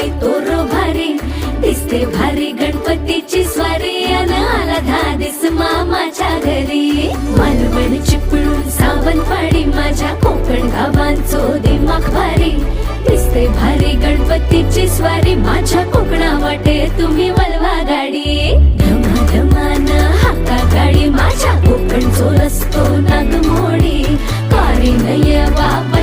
पाय तोर भारी दिसते भारी गणपतीची स्वारी अन आला धादिस मामाच्या घरी. मालवण चिपळूण सावंतवाडी माझ्या कोकण गावांचो दिमाग भारी. दिसते भारी गणपतीची स्वारी माझ्या कोकणा वाटे तुम्ही वलवा गाडी. धमा धमान हाका गाडी माझ्या कोकणचो रस्तो नागमोडी. कारी नये बाबा